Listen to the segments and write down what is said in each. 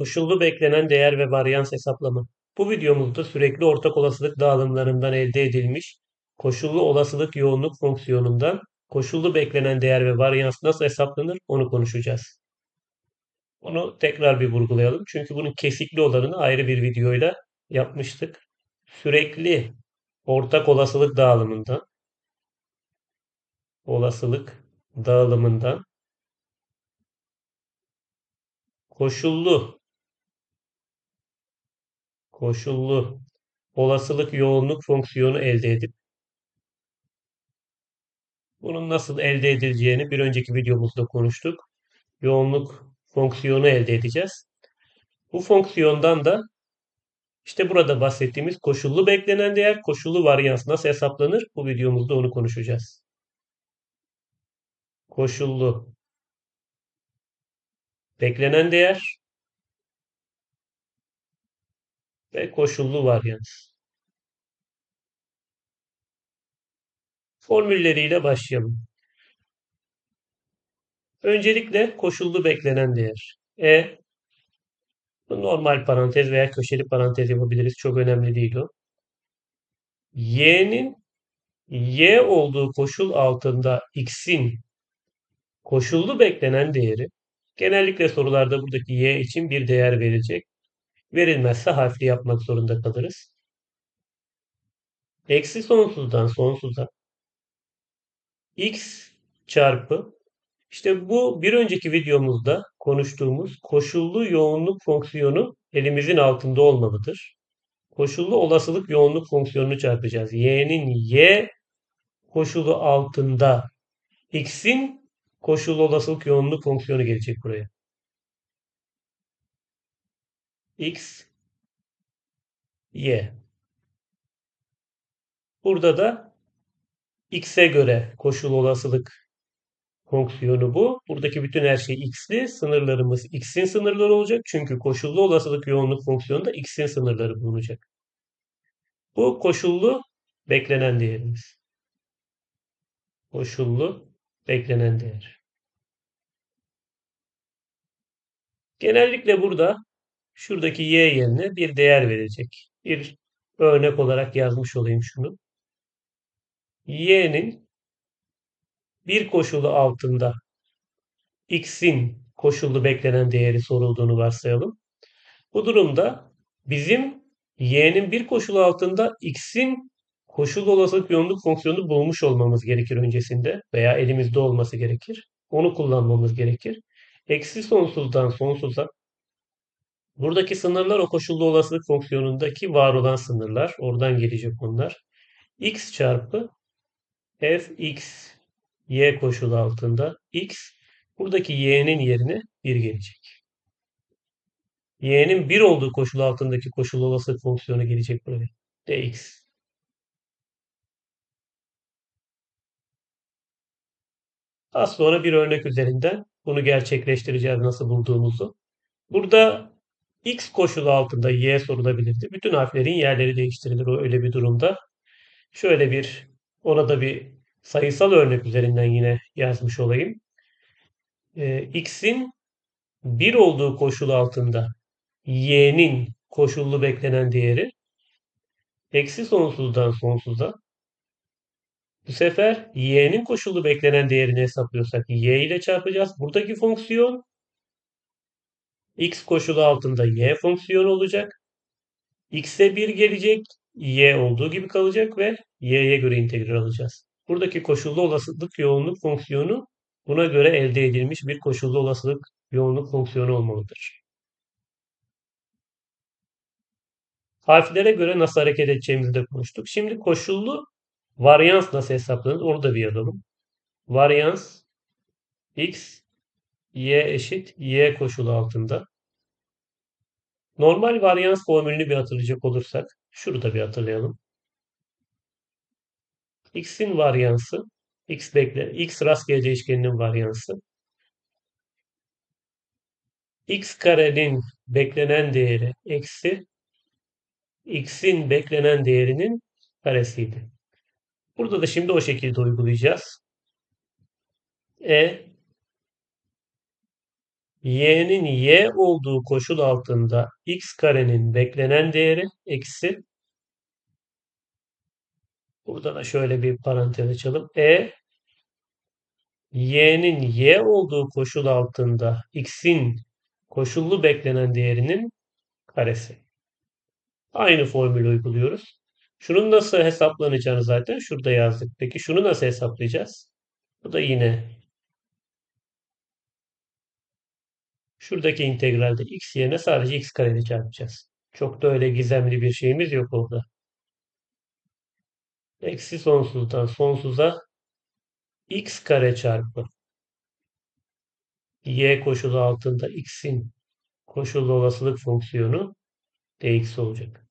Koşullu beklenen değer ve varyans hesaplama. Bu videomuzda sürekli ortak olasılık dağılımlarından elde edilmiş koşullu olasılık yoğunluk fonksiyonundan koşullu beklenen değer ve varyans nasıl hesaplanır onu konuşacağız. Onu tekrar bir vurgulayalım. Çünkü bunun kesikli olanını ayrı bir videoyla yapmıştık. Sürekli ortak olasılık dağılımından olasılık dağılımından koşullu koşullu olasılık yoğunluk fonksiyonu elde edip bunun nasıl elde edileceğini bir önceki videomuzda konuştuk. Yoğunluk fonksiyonu elde edeceğiz. Bu fonksiyondan da işte burada bahsettiğimiz koşullu beklenen değer, koşullu varyans nasıl hesaplanır? Bu videomuzda onu konuşacağız. Koşullu beklenen değer ve koşullu varyans. Formülleriyle başlayalım. Öncelikle koşullu beklenen değer. E normal parantez veya köşeli parantez yapabiliriz. Çok önemli değil o. Y'nin Y olduğu koşul altında X'in koşullu beklenen değeri genellikle sorularda buradaki Y için bir değer verecek. Verilmezse harfli yapmak zorunda kalırız. Eksi sonsuzdan sonsuza x çarpı işte bu bir önceki videomuzda konuştuğumuz koşullu yoğunluk fonksiyonu elimizin altında olmalıdır. Koşullu olasılık yoğunluk fonksiyonunu çarpacağız. y'nin y koşulu altında x'in koşullu olasılık yoğunluk fonksiyonu gelecek buraya. X y. Burada da x'e göre koşul olasılık fonksiyonu bu. Buradaki bütün her şey x'li. Sınırlarımız x'in sınırları olacak. Çünkü koşullu olasılık yoğunluk fonksiyonunda x'in sınırları bulunacak. Bu koşullu beklenen değerimiz. Koşullu beklenen değer. Genellikle burada şuradaki y yerine bir değer verecek. Bir örnek olarak yazmış olayım şunu. y'nin bir koşulu altında x'in koşullu beklenen değeri sorulduğunu varsayalım. Bu durumda bizim y'nin bir koşulu altında x'in koşullu olasılık yoğunluk fonksiyonunu bulmuş olmamız gerekir öncesinde veya elimizde olması gerekir. Onu kullanmamız gerekir. Eksi sonsuzdan sonsuza buradaki sınırlar o koşullu olasılık fonksiyonundaki var olan sınırlar. Oradan gelecek onlar. x çarpı fx y koşulu altında x buradaki y'nin yerine 1 gelecek. y'nin 1 olduğu koşulu altındaki koşul olasılık fonksiyonu gelecek buraya. dx. Az sonra bir örnek üzerinden bunu gerçekleştireceğiz nasıl bulduğumuzu. Burada x koşulu altında y sorulabilirdi. Bütün harflerin yerleri değiştirilir o öyle bir durumda. Şöyle bir ona da bir sayısal örnek üzerinden yine yazmış olayım. Ee, x'in 1 olduğu koşul altında y'nin koşullu beklenen değeri eksi sonsuzdan sonsuza bu sefer y'nin koşullu beklenen değerini hesaplıyorsak y ile çarpacağız. Buradaki fonksiyon x koşulu altında y fonksiyonu olacak. x'e 1 gelecek, y olduğu gibi kalacak ve y'ye göre integral alacağız. Buradaki koşullu olasılık yoğunluk fonksiyonu buna göre elde edilmiş bir koşullu olasılık yoğunluk fonksiyonu olmalıdır. Harflere göre nasıl hareket edeceğimizi de konuştuk. Şimdi koşullu varyans nasıl hesaplanır onu da bir yazalım. Varyans x y eşit y koşulu altında. Normal varyans formülünü bir hatırlayacak olursak şurada bir hatırlayalım. x'in varyansı x bekle x rastgele değişkeninin varyansı x karenin beklenen değeri eksi x'in beklenen değerinin karesiydi. Burada da şimdi o şekilde uygulayacağız. E y'nin y olduğu koşul altında x karenin beklenen değeri eksi burada da şöyle bir parantez açalım. E y'nin y olduğu koşul altında x'in koşullu beklenen değerinin karesi. Aynı formülü uyguluyoruz. Şunun nasıl hesaplanacağını zaten şurada yazdık. Peki şunu nasıl hesaplayacağız? Bu da yine şuradaki integralde x yerine sadece x kareyle çarpacağız. Çok da öyle gizemli bir şeyimiz yok orada. Eksi sonsuzdan sonsuza x kare çarpı y koşulu altında x'in koşullu olasılık fonksiyonu dx olacak.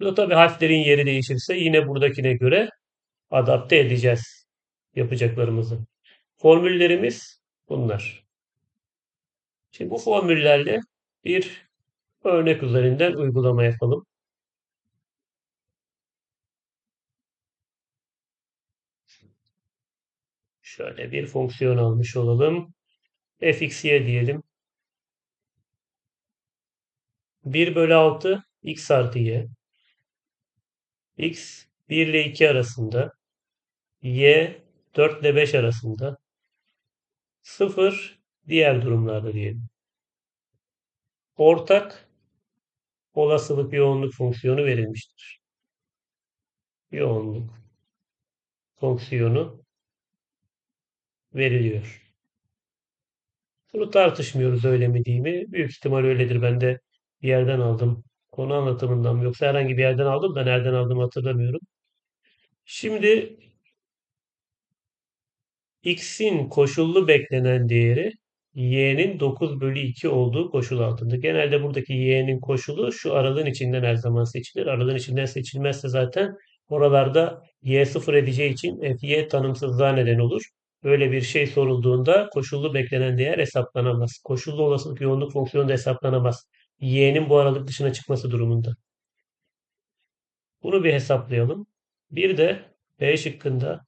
Burada tabii harflerin yeri değişirse yine buradakine göre adapte edeceğiz yapacaklarımızı. Formüllerimiz bunlar. Şimdi bu formüllerle bir örnek üzerinden uygulama yapalım. Şöyle bir fonksiyon almış olalım. fxy diyelim. 1 bölü 6 x artı y. x 1 ile 2 arasında. y 4 ile 5 arasında. 0 diğer durumlarda diyelim. Ortak olasılık yoğunluk fonksiyonu verilmiştir. Yoğunluk fonksiyonu veriliyor. Bunu tartışmıyoruz öyle mi değil mi? Büyük ihtimal öyledir. Ben de bir yerden aldım. Konu anlatımından mı yoksa herhangi bir yerden aldım da nereden aldım hatırlamıyorum. Şimdi x'in koşullu beklenen değeri y'nin 9 bölü 2 olduğu koşul altında. Genelde buradaki y'nin koşulu şu aralığın içinden her zaman seçilir. Aralığın içinden seçilmezse zaten oralarda y sıfır edeceği için fy tanımsızlığa neden olur. Böyle bir şey sorulduğunda koşullu beklenen değer hesaplanamaz. Koşullu olasılık yoğunluk fonksiyonu da hesaplanamaz. y'nin bu aralık dışına çıkması durumunda. Bunu bir hesaplayalım. Bir de B şıkkında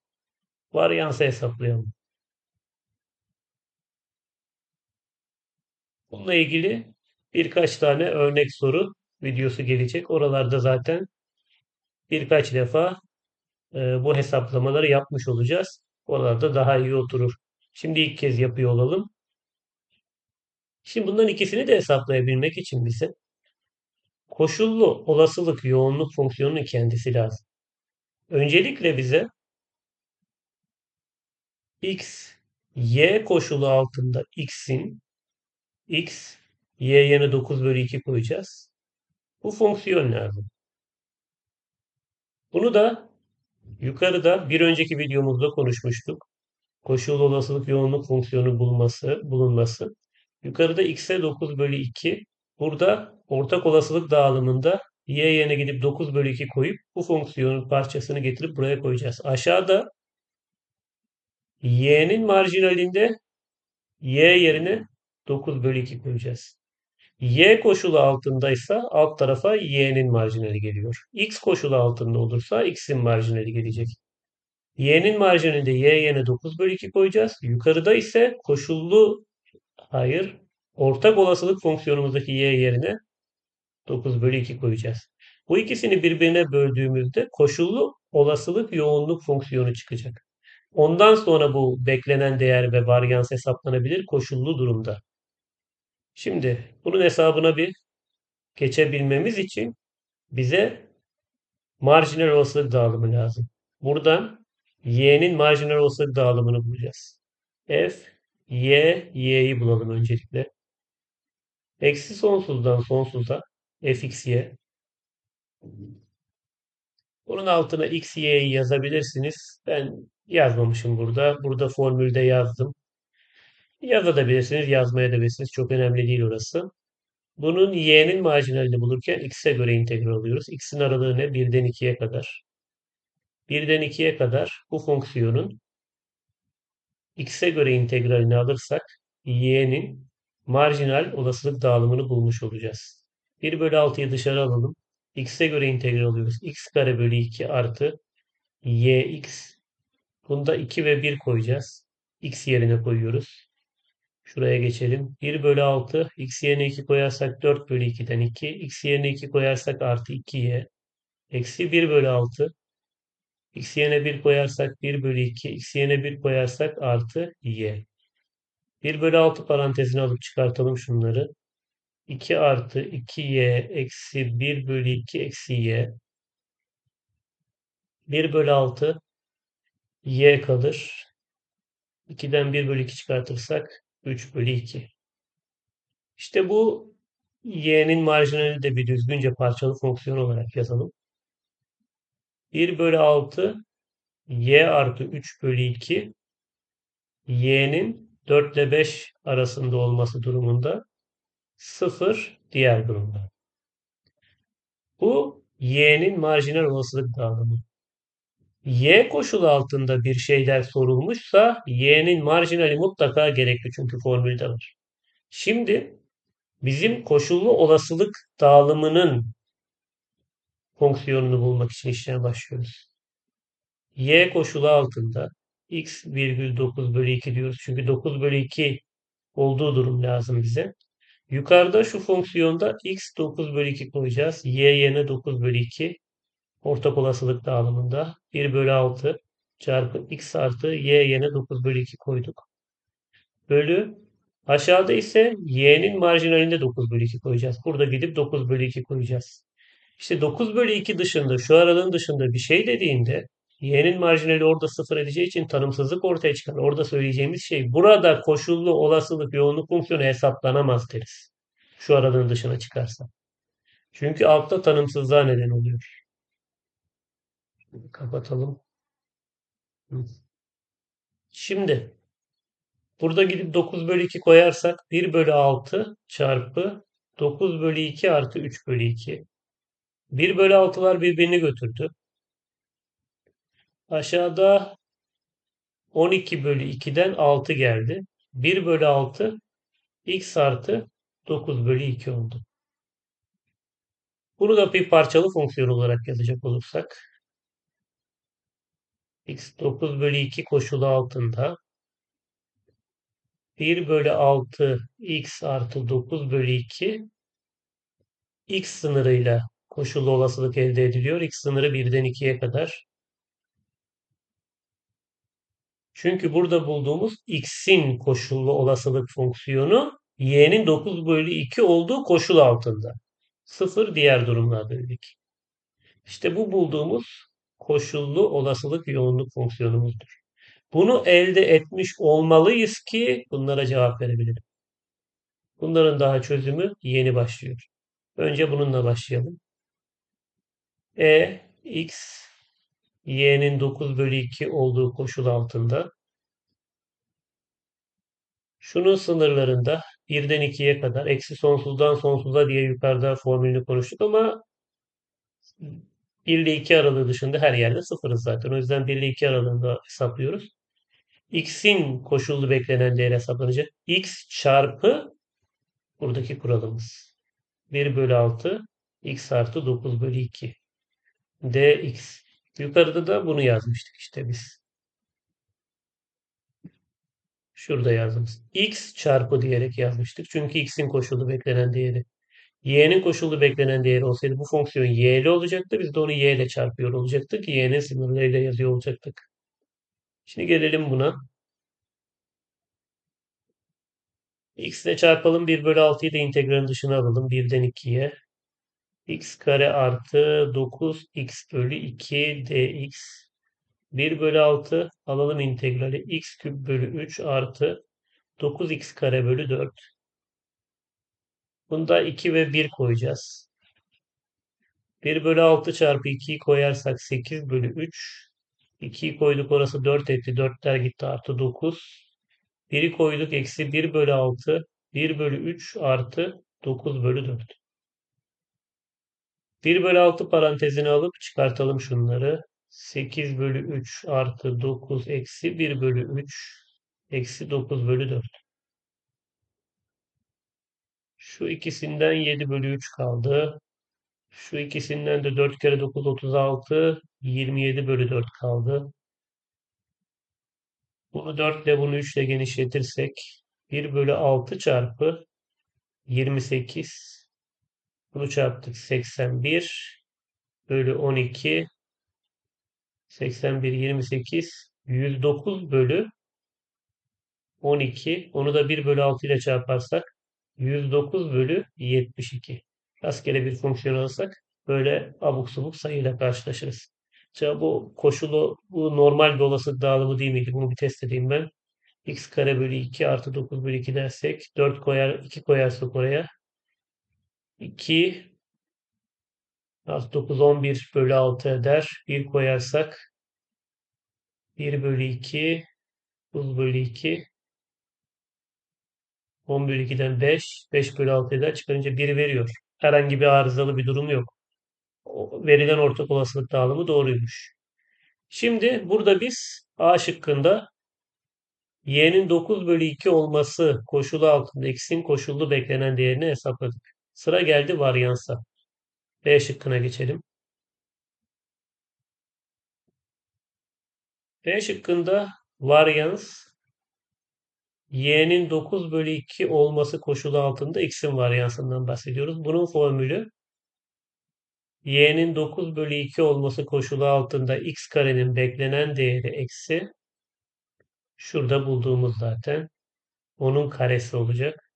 varyansı hesaplayalım. Bununla ilgili birkaç tane örnek soru videosu gelecek. Oralarda zaten birkaç defa e, bu hesaplamaları yapmış olacağız. Oralarda daha iyi oturur. Şimdi ilk kez yapıyor olalım. Şimdi bunların ikisini de hesaplayabilmek için bize koşullu olasılık yoğunluk fonksiyonunun kendisi lazım. Öncelikle bize x, y koşulu altında x'in x, y yerine 9 bölü 2 koyacağız. Bu fonksiyon lazım. Bunu da yukarıda bir önceki videomuzda konuşmuştuk. Koşul olasılık yoğunluk fonksiyonu bulması, bulunması. Yukarıda x'e 9 bölü 2. Burada ortak olasılık dağılımında y yerine gidip 9 bölü 2 koyup bu fonksiyonun parçasını getirip buraya koyacağız. Aşağıda y'nin marjinalinde y yerine 9 bölü 2 koyacağız. Y koşulu altındaysa alt tarafa y'nin marjinali geliyor. X koşulu altında olursa x'in marjinali gelecek. Y'nin marjinalinde y yerine 9 bölü 2 koyacağız. Yukarıda ise koşullu hayır ortak olasılık fonksiyonumuzdaki y yerine 9 bölü 2 koyacağız. Bu ikisini birbirine böldüğümüzde koşullu olasılık yoğunluk fonksiyonu çıkacak. Ondan sonra bu beklenen değer ve varyans hesaplanabilir koşullu durumda. Şimdi bunun hesabına bir geçebilmemiz için bize marjinal olasılık dağılımı lazım. Buradan y'nin marjinal olasılık dağılımını bulacağız. f, y, y'yi bulalım öncelikle. Eksi sonsuzdan sonsuza fx, y. Bunun altına x, y'yi yazabilirsiniz. Ben yazmamışım burada. Burada formülde yazdım. Yazabilirsiniz, yazmayabilirsiniz. Çok önemli değil orası. Bunun y'nin marjinalini bulurken x'e göre integral alıyoruz. x'in aralığı ne? 1'den 2'ye kadar. 1'den 2'ye kadar bu fonksiyonun x'e göre integralini alırsak y'nin marjinal olasılık dağılımını bulmuş olacağız. 1 bölü 6'yı dışarı alalım. x'e göre integral alıyoruz. x kare bölü 2 artı yx. Bunda 2 ve 1 koyacağız. x yerine koyuyoruz. Şuraya geçelim. 1 bölü 6. X yerine 2 koyarsak 4 bölü 2'den 2. X yerine 2 koyarsak artı 2y. Eksi 1 bölü 6. X yerine 1 koyarsak 1 bölü 2. X yerine 1 koyarsak artı y. 1 bölü 6 parantezine alıp çıkartalım şunları. 2 artı 2y eksi 1 bölü 2 eksi y. 1 bölü 6 y kalır. 2'den 1 bölü 2 çıkartırsak 3 bölü 2. İşte bu y'nin marjinali de bir düzgünce parçalı fonksiyon olarak yazalım. 1 bölü 6 y artı 3 bölü 2 y'nin 4 ile 5 arasında olması durumunda 0 diğer durumda. Bu y'nin marjinal olasılık dağılımı. Y koşulu altında bir şeyler sorulmuşsa y'nin marjinali mutlaka gerekli çünkü formülde var. Şimdi bizim koşullu olasılık dağılımının fonksiyonunu bulmak için işleme başlıyoruz. Y koşulu altında x virgül 9 bölü 2 diyoruz. Çünkü 9 bölü 2 olduğu durum lazım bize. Yukarıda şu fonksiyonda x 9 bölü 2 koyacağız. Y yerine 9 bölü 2 ortak olasılık dağılımında 1 bölü 6 çarpı x artı y yerine 9 bölü 2 koyduk. Bölü aşağıda ise y'nin marjinalinde 9 bölü 2 koyacağız. Burada gidip 9 bölü 2 koyacağız. İşte 9 bölü 2 dışında şu aralığın dışında bir şey dediğinde y'nin marjinali orada sıfır edeceği için tanımsızlık ortaya çıkar. Orada söyleyeceğimiz şey burada koşullu olasılık yoğunluk fonksiyonu hesaplanamaz deriz. Şu aralığın dışına çıkarsa. Çünkü altta tanımsızlığa neden oluyor. Kapatalım. Şimdi burada gidip 9 bölü 2 koyarsak 1 bölü 6 çarpı 9 bölü 2 artı 3 bölü 2. 1 bölü 6'lar birbirini götürdü. Aşağıda 12 bölü 2'den 6 geldi. 1 bölü 6 x artı 9 bölü 2 oldu. Bunu da bir parçalı fonksiyon olarak yazacak olursak x 9 bölü 2 koşulu altında 1 bölü 6 x artı 9 bölü 2 x sınırıyla koşullu olasılık elde ediliyor. x sınırı 1'den 2'ye kadar. Çünkü burada bulduğumuz x'in koşullu olasılık fonksiyonu y'nin 9 bölü 2 olduğu koşul altında. 0 diğer durumlarda dedik. İşte bu bulduğumuz koşullu olasılık yoğunluk fonksiyonumuzdur. Bunu elde etmiş olmalıyız ki bunlara cevap verebilelim. Bunların daha çözümü yeni başlıyor. Önce bununla başlayalım. E, x, y'nin 9 bölü 2 olduğu koşul altında şunun sınırlarında 1'den 2'ye kadar eksi sonsuzdan sonsuza diye yukarıda formülünü konuştuk ama 1 ile 2 aralığı dışında her yerde sıfırız zaten. O yüzden 1 ile 2 aralığında hesaplıyoruz. x'in koşullu beklenen değeri hesaplanacak. x çarpı buradaki kuralımız. 1 bölü 6 x artı 9 bölü 2 dx. Yukarıda da bunu yazmıştık işte biz. Şurada yazdığımız. x çarpı diyerek yazmıştık. Çünkü x'in koşullu beklenen değeri. Y'nin koşullu beklenen değeri olsaydı bu fonksiyon y'li olacaktı. Biz de onu y ile çarpıyor olacaktık. y'nin sınırlarıyla yazıyor olacaktık. Şimdi gelelim buna. x ile çarpalım. 1 bölü 6'yı da integralin dışına alalım. 1'den 2'ye. x kare artı 9 x bölü 2 dx. 1 bölü 6 alalım integrali. x küp bölü 3 artı 9x kare bölü 4. Bunda 2 ve 1 koyacağız. 1 bölü 6 çarpı 2'yi koyarsak 8 bölü 3. 2'yi koyduk orası 4 etti. 4'ler gitti artı 9. 1'i koyduk eksi 1 bölü 6. 1 bölü 3 artı 9 bölü 4. 1 bölü 6 parantezini alıp çıkartalım şunları. 8 bölü 3 artı 9 eksi 1 bölü 3 eksi 9 bölü 4. Şu ikisinden 7 bölü 3 kaldı. Şu ikisinden de 4 kere 9 36 27 bölü 4 kaldı. Bunu 4 ile bunu 3 ile genişletirsek 1 bölü 6 çarpı 28 bunu çarptık 81 bölü 12 81 28 109 bölü 12 onu da 1 bölü 6 ile çarparsak 109 bölü 72. Rastgele bir fonksiyon alırsak böyle abuk subuk sayıyla karşılaşırız. Acaba bu koşulu bu normal olasılık dağılımı değil miydi? Bunu bir test edeyim ben. x kare bölü 2 artı 9 bölü 2 dersek 4 koyar 2 koyarsak oraya 2 az 9 11 bölü 6 eder. 1 koyarsak 1 bölü 2 9 bölü 2 10 bölü 2'den 5 5 bölü 6 eder. Çıkarınca 1 veriyor. Herhangi bir arızalı bir durum yok. O verilen ortak olasılık dağılımı doğruymuş. Şimdi burada biz A şıkkında y'nin 9 bölü 2 olması koşulu altında x'in koşullu beklenen değerini hesapladık. Sıra geldi varyansa. B şıkkına geçelim. B şıkkında varyans y'nin 9 bölü 2 olması koşulu altında x'in varyansından bahsediyoruz. Bunun formülü y'nin 9 bölü 2 olması koşulu altında x karenin beklenen değeri eksi şurada bulduğumuz zaten onun karesi olacak.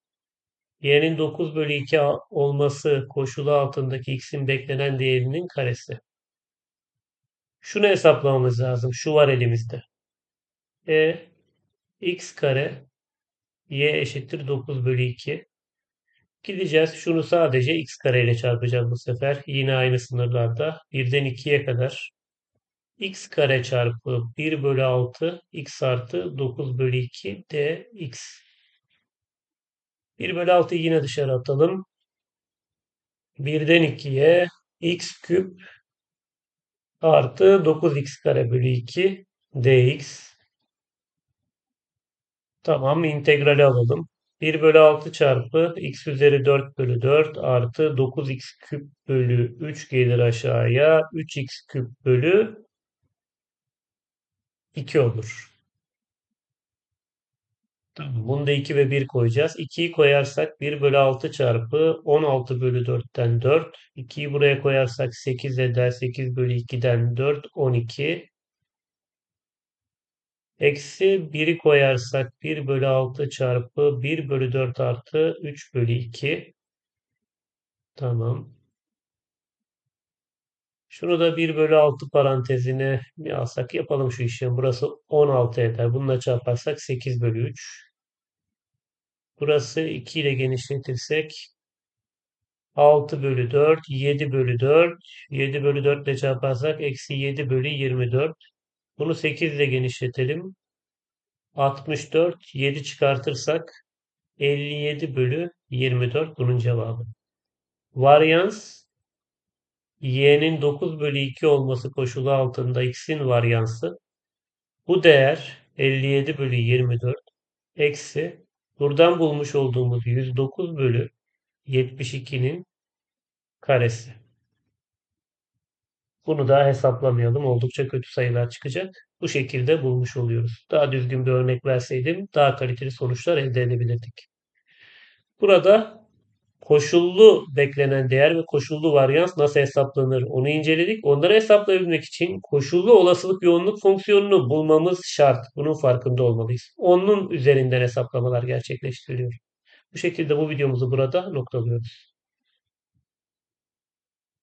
y'nin 9 bölü 2 olması koşulu altındaki x'in beklenen değerinin karesi. Şunu hesaplamamız lazım. Şu var elimizde. E x kare y eşittir 9 bölü 2. Gideceğiz. Şunu sadece x kare ile çarpacağız bu sefer. Yine aynı sınırlarda. 1'den 2'ye kadar. x kare çarpı 1 bölü 6 x artı 9 bölü 2 dx. 1 bölü 6'yı yine dışarı atalım. 1'den 2'ye x küp artı 9x kare bölü 2 dx. Tamam integrali alalım. 1 bölü 6 çarpı x üzeri 4 bölü 4 artı 9x küp bölü 3 gelir aşağıya. 3x küp bölü 2 olur. Tamam. Bunu da 2 ve 1 koyacağız. 2'yi koyarsak 1 bölü 6 çarpı 16 bölü 4'ten 4. 2'yi buraya koyarsak 8 eder. 8 bölü 2'den 4 12. Eksi 1'i koyarsak 1 bölü 6 çarpı 1 bölü 4 artı 3 bölü 2. Tamam. Şunu da 1 bölü 6 parantezine bir alsak yapalım şu işlemi. Burası 16 eder. Bununla çarparsak 8 bölü 3. Burası 2 ile genişletirsek 6 bölü 4, 7 bölü 4. 7 bölü 4 ile çarparsak eksi 7 bölü 24. Bunu 8 ile genişletelim. 64, 7 çıkartırsak 57 bölü 24 bunun cevabı. Varyans y'nin 9 bölü 2 olması koşulu altında x'in varyansı. Bu değer 57 bölü 24 eksi buradan bulmuş olduğumuz 109 bölü 72'nin karesi. Bunu daha hesaplamayalım. Oldukça kötü sayılar çıkacak. Bu şekilde bulmuş oluyoruz. Daha düzgün bir örnek verseydim daha kaliteli sonuçlar elde edebilirdik. Burada koşullu beklenen değer ve koşullu varyans nasıl hesaplanır onu inceledik. Onları hesaplayabilmek için koşullu olasılık yoğunluk fonksiyonunu bulmamız şart. Bunun farkında olmalıyız. Onun üzerinden hesaplamalar gerçekleştiriliyor. Bu şekilde bu videomuzu burada noktalıyoruz.